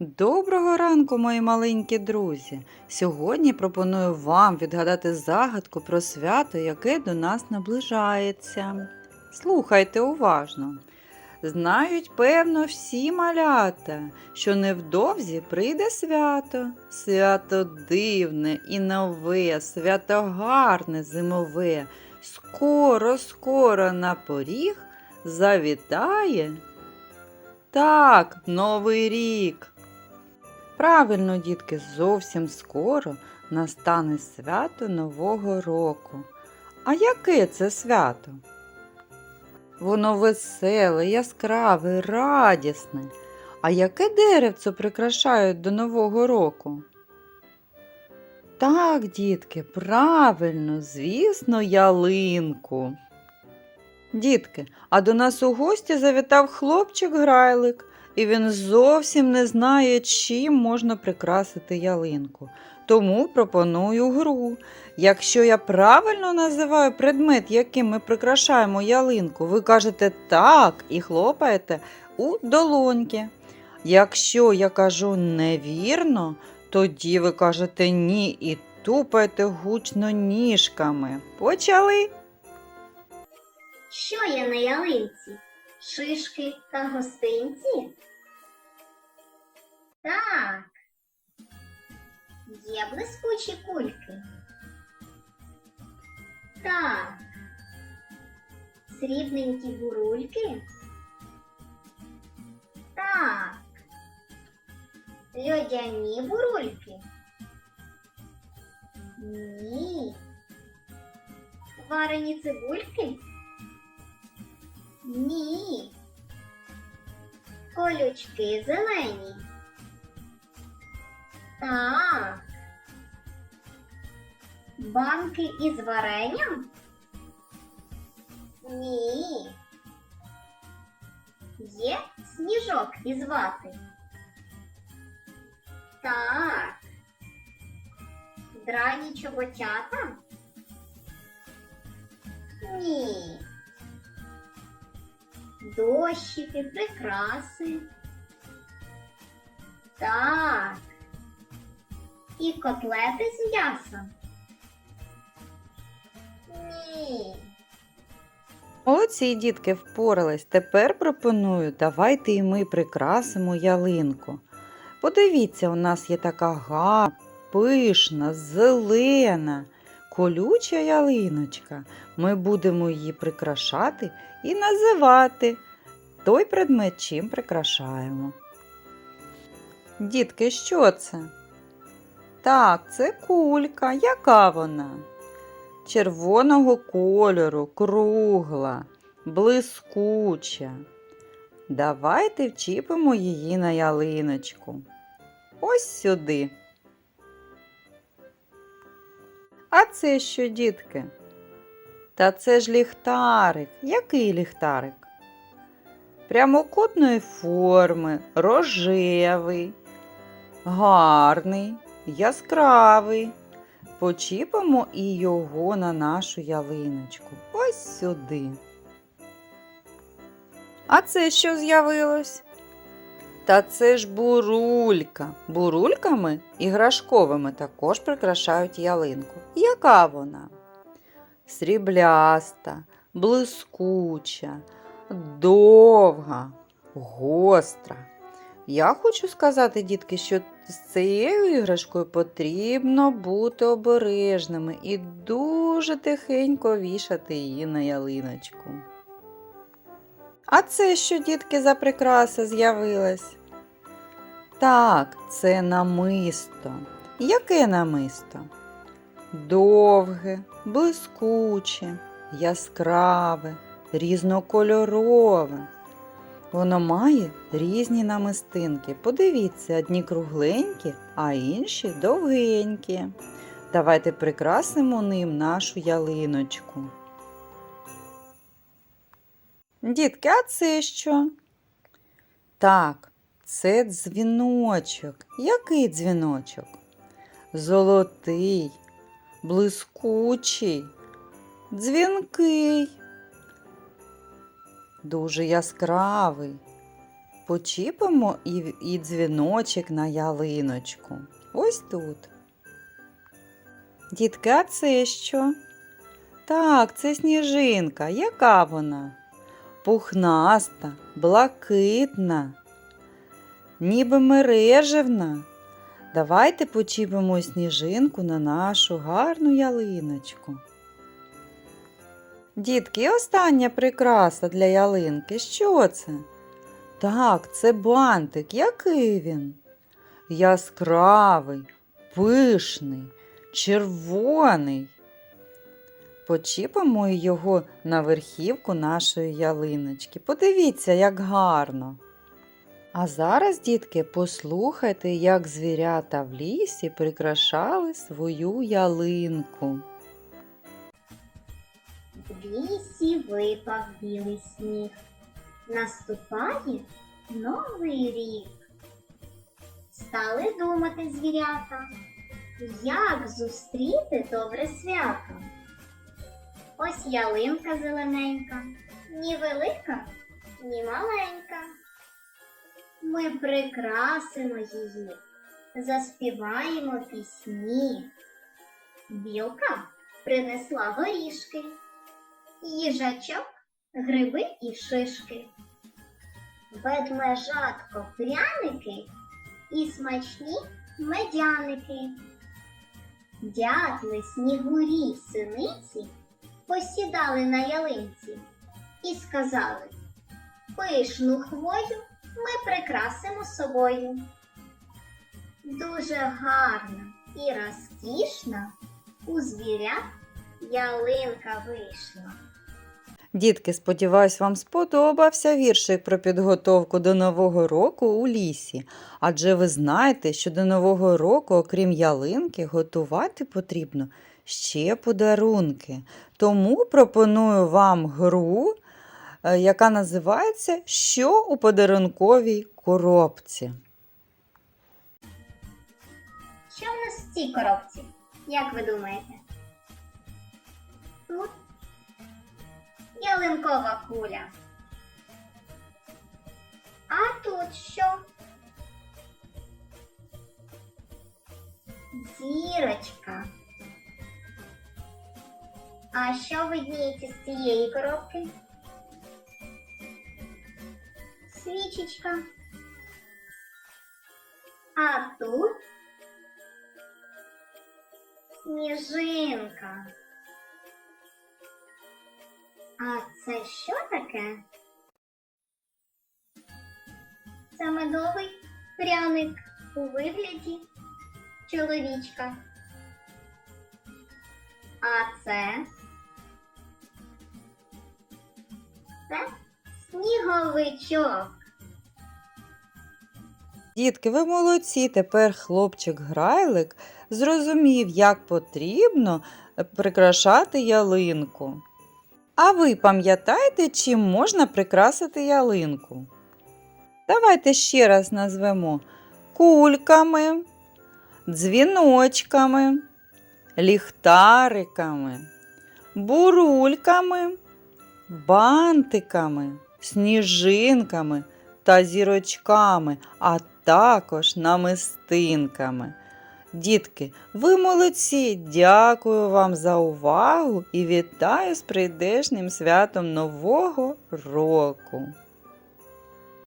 Доброго ранку, мої маленькі друзі! Сьогодні пропоную вам відгадати загадку про свято, яке до нас наближається. Слухайте уважно. Знають, певно, всі малята, що невдовзі прийде свято. Свято дивне і нове, свято гарне зимове. Скоро, скоро на поріг завітає. Так, Новий рік. Правильно, дітки, зовсім скоро настане свято Нового року. А яке це свято? Воно веселе, яскраве, радісне. А яке деревце прикрашають до Нового року? Так, дітки, правильно, звісно, ялинку. Дітки, а до нас у гості завітав хлопчик-грайлик, і він зовсім не знає, чим можна прикрасити ялинку. Тому пропоную гру. Якщо я правильно називаю предмет, яким ми прикрашаємо ялинку, ви кажете так і хлопаєте у долоньки. Якщо я кажу невірно, тоді ви кажете ні і тупаєте гучно ніжками. Почали? Що є на ялинці? Шишки та гостинці? Так. Є блискучі кульки. Так. Срібненькі бурульки? Так. Льодяні бурульки? Ні. Варені цибульки? Ні. Колючки зелені. Так. Банки із варенням? Ні. Є сніжок із вати? Так. Драні чоботята? Ні. Дощики, прикраси. Так. І котлети з м'ясом. Ні. Молодці дітки впорались. Тепер пропоную, давайте і ми прикрасимо ялинку. Подивіться, у нас є така гарна, пишна, зелена, колюча ялиночка. Ми будемо її прикрашати і називати той предмет, чим прикрашаємо. Дітки, що це? Так, це кулька. Яка вона? червоного кольору, кругла, блискуча. Давайте вчіпимо її на ялиночку. Ось сюди. А це що, дітки? Та це ж ліхтарик. Який ліхтарик? Прямокутної форми, рожевий, гарний, яскравий. Почіпимо і його на нашу ялиночку. Ось сюди. А це що з'явилось? Та це ж бурулька. Бурульками іграшковими також прикрашають ялинку. Яка вона? Срібляста, блискуча, довга, гостра. Я хочу сказати, дітки, що з цією іграшкою потрібно бути обережними і дуже тихенько вішати її на ялиночку. А це що, дітки, за прикраса з'явилась? Так, це намисто. Яке намисто? Довге, блискуче, яскраве, різнокольорове. Воно має різні намистинки. Подивіться, одні кругленькі, а інші довгенькі. Давайте прикрасимо ним нашу ялиночку. Дітки, а це що? Так, це дзвіночок. Який дзвіночок? Золотий, блискучий, дзвінкий дуже яскравий, почіпимо і, і дзвіночок на ялиночку. Ось тут. Дітки, а це що? Так, це сніжинка. Яка вона? Пухнаста, блакитна, ніби мережевна. Давайте почіпимо сніжинку на нашу гарну ялиночку. Дітки, остання прикраса для ялинки. Що це? Так, це бантик. Який він? Яскравий, пишний, червоний. Почіпимо його на верхівку нашої ялиночки. Подивіться, як гарно. А зараз, дітки, послухайте, як звірята в лісі прикрашали свою ялинку. В лісі випав білий сніг. Наступає новий рік. Стали думати звірята, як зустріти добре свято. Ось ялинка зелененька, ні велика, ні маленька. Ми прикрасимо її, заспіваємо пісні. Білка принесла горішки, їжачок, гриби і шишки, ведмежатко пряники і смачні медяники. Дятли, снігурі, синиці посідали на ялинці і сказали Пишну хвою ми прикрасимо собою. Дуже гарна і розкішна у звірят ялинка вийшла. Дітки, сподіваюсь, вам сподобався віршик про підготовку до Нового року у лісі. Адже ви знаєте, що до Нового року, окрім ялинки, готувати потрібно ще подарунки. Тому пропоную вам гру, е, яка називається Що у подарунковій коробці. Що в нас в цій коробці? Як ви думаєте? Тут ялинкова куля. А тут що? Зірочка. А що видніється з цієї коробки? Свічечка. А тут сніжинка. А це що таке? Це медовий пряник у вигляді чоловічка. А це це сніговичок. Дітки, ви молодці. Тепер хлопчик Грайлик зрозумів, як потрібно прикрашати ялинку. А ви пам'ятаєте, чим можна прикрасити ялинку? Давайте ще раз назвемо кульками, дзвіночками, ліхтариками, бурульками, бантиками, сніжинками та зірочками, а також намистинками. Дітки, ви молодці! Дякую вам за увагу і вітаю з прийдешнім святом Нового року!